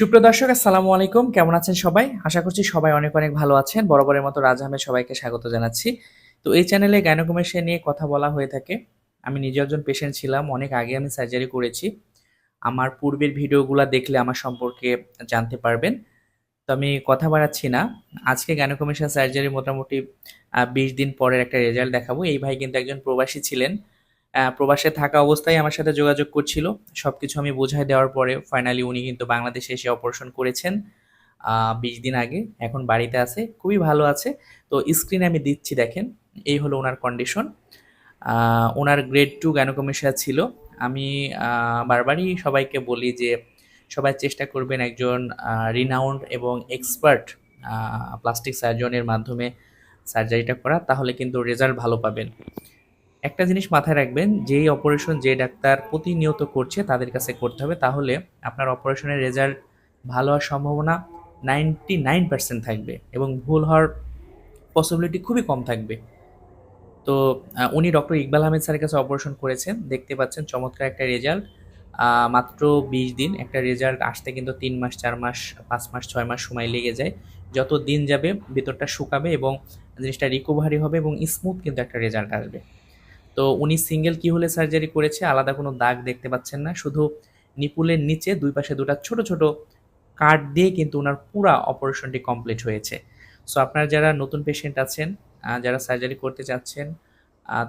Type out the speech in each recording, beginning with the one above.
সুপ্রিয় দর্শক, আসসালামু আলাইকুম। কেমন আছেন সবাই? আশা করছি সবাই অনেক অনেক ভালো আছেন। বরাবরের মতো রাজ আহমেদ সবাইকে স্বাগত জানাচ্ছি। তো এই চ্যানেলে গাইনোকমেশিয়া নিয়ে কথা বলা হয়ে থাকে। আমি নিজে একজন পেশেন্ট ছিলাম, অনেক আগে আমি সার্জারি করেছি। আমার পূর্বের ভিডিওগুলো দেখলে আমার সম্পর্কে জানতে পারবেন। তো আমি কথা বাড়াচ্ছি না। আজকে গাইনোকমেশিয়া সার্জারি মোটামুটি বিশ দিন পরের একটা রেজাল্ট দেখাবো। এই ভাই কিন্তু একজন প্রবাসী ছিলেন। প্রবাসে থাকা অবস্থায় আমার সাথে যোগাযোগ করছিল। সব কিছু আমি বোঝাই দেওয়ার পরে ফাইনালি উনি কিন্তু বাংলাদেশে এসে অপারেশন করেছেন। বিশ দিন আগে। এখন বাড়িতে আছে। খুবই ভালো আছে। তো স্ক্রিনে আমি দিচ্ছি, দেখেন। এই হলো ওনার কন্ডিশন ওনার গ্রেড টু গ্যানোকমেশিয়া ছিল। আমি বারবারই সবাইকে বলি যে সবাই চেষ্টা করবেন একজন রিনাউন্ড এবং এক্সপার্ট প্লাস্টিক সার্জনের মাধ্যমে সার্জারিটা করা তাহলে কিন্তু রেজাল্ট ভালো পাবেন। একটা জিনিস মাথায় রাখবেন, যেই অপারেশন যে ডাক্তার প্রতিনিয়ত করছে তাদের কাছে করতে হবে, তাহলে আপনার অপারেশনের রেজাল্ট ভালো হওয়ার সম্ভাবনা নাইনটি নাইন পার্সেন্ট থাকবে এবং ভুল হওয়ার পসিবিলিটি খুবই কম থাকবে। তো উনি ডক্টর ইকবাল আহমেদ স্যারের কাছে অপারেশন করেছেন, দেখতে পাচ্ছেন চমৎকার একটা রেজাল্ট মাত্র বিশ দিন, একটা রেজাল্ট আসতে কিন্তু তিন মাস, চার মাস, পাঁচ মাস, ছয় মাস সময় লেগে যায়। যত দিন যাবে, ভেতরটা শুকাবে এবং জিনিসটা রিকভারি হবে এবং স্মুথ কিন্তু একটা রেজাল্ট আসবে। তো উনি সিঙ্গেল কি হলে সার্জারি করেছে আলাদা কোনো দাগ দেখতে পাচ্ছেন না। শুধু নিপুলের নিচে দুই পাশে দুটো ছোট ছোট কাট দিয়ে কিন্তু ওনার পুরা অপারেশনটি কমপ্লিট হয়েছে। সো আপনারা যারা নতুন পেশেন্ট আছেন যারা সার্জারি করতে চাচ্ছেন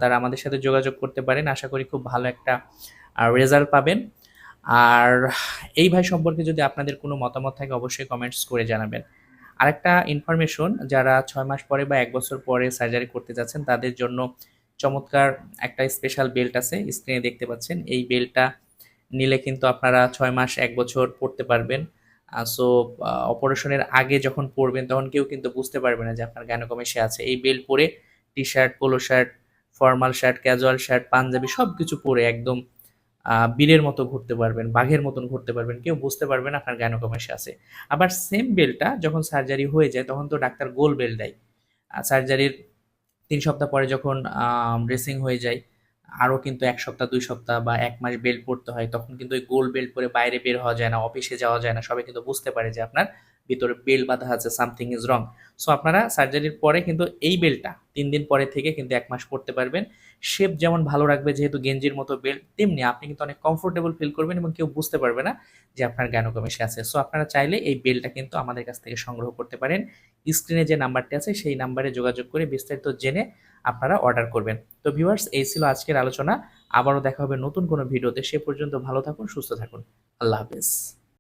তারা আমাদের সাথে যোগাযোগ করতে পারেন। আশা করি খুব ভালো একটা রেজাল্ট পাবেন। আর এই ভাই সম্পর্কে যদি আপনাদের কোনো মতামত থাকে অবশ্যই কমেন্টস করে জানাবেন। আরেকটা ইনফরমেশন যারা ছয় মাস পরে বা এক বছর পরে সার্জারি করতে যাচ্ছেন তাদের জন্য চমৎকার একটা স্পেশাল বেল্ট আছে স্ক্রিনে দেখতে পাচ্ছেন। এই বেল্টটা নিলে কিন্তু আপনারা ছয় মাস, এক বছর পড়তে পারবেন। সো অপারেশনের আগে যখন পরবেন তখন কেউ কিন্তু বুঝতে পারবে না যে আপনার গ্যানোকমেশে আছে। এই বেল্ট পরে T shirt polo shirt formal shirt casual shirt Punjabi সব কিছু পরে একদম বীরের মতো ঘুরতে পারবেন, বাঘের মতন ঘুরতে পারবেন। কেউ বুঝতে পারবেন আপনার গ্যানোকমেশে আছে। আবার সেম বেল্টটা যখন সার্জারি হয়ে যায়, তখন তো ডাক্তার গোল বেল্ট দেয়। সার্জারির তিন সপ্তাহ পরে যখন ড্রেসিং হয়ে যায়, আরও কিন্তু এক সপ্তাহ, দুই সপ্তাহ বা এক মাস বেল্ট পরতে হয়, তখন কিন্তু ওই গোল বেল্ট পরে বাইরে বের হওয়া যায় না অফিসে যাওয়া যায় না, সবাই কিন্তু বুঝতে পারে যে আপনার ভিতরে বেল বাঁধা আছে সামথিং ইজ রং সো আপনারা সার্জারির পরে কিন্তু এই বেলটা, তিন দিন পরে থেকে কিন্তু এক মাস পরতে পারবেন। শেপ যেমন ভালো রাখবে, যেহেতু গেঞ্জির মতো বেল্ট তেমনি আপনি কিন্তু অনেক কমফোর্টেবল ফিল করবেন এবং কেউ বুঝতে পারবে না যে আপনার জ্ঞানকমেশে আছে। সো আপনারা চাইলে এই বেলটা কিন্তু আমাদের কাছ থেকে সংগ্রহ করতে পারেন। স্ক্রিনে যে নাম্বারটি আছে, সেই নাম্বারে যোগাযোগ করে বিস্তারিত জেনে আপনারা অর্ডার করবেন। তো ভিউয়ার্স এই ছিল আজকের আলোচনা। আবারও দেখা হবে নতুন কোনো ভিডিওতে। সে পর্যন্ত ভালো থাকুন, সুস্থ থাকুন। আল্লাহ হাফেজ।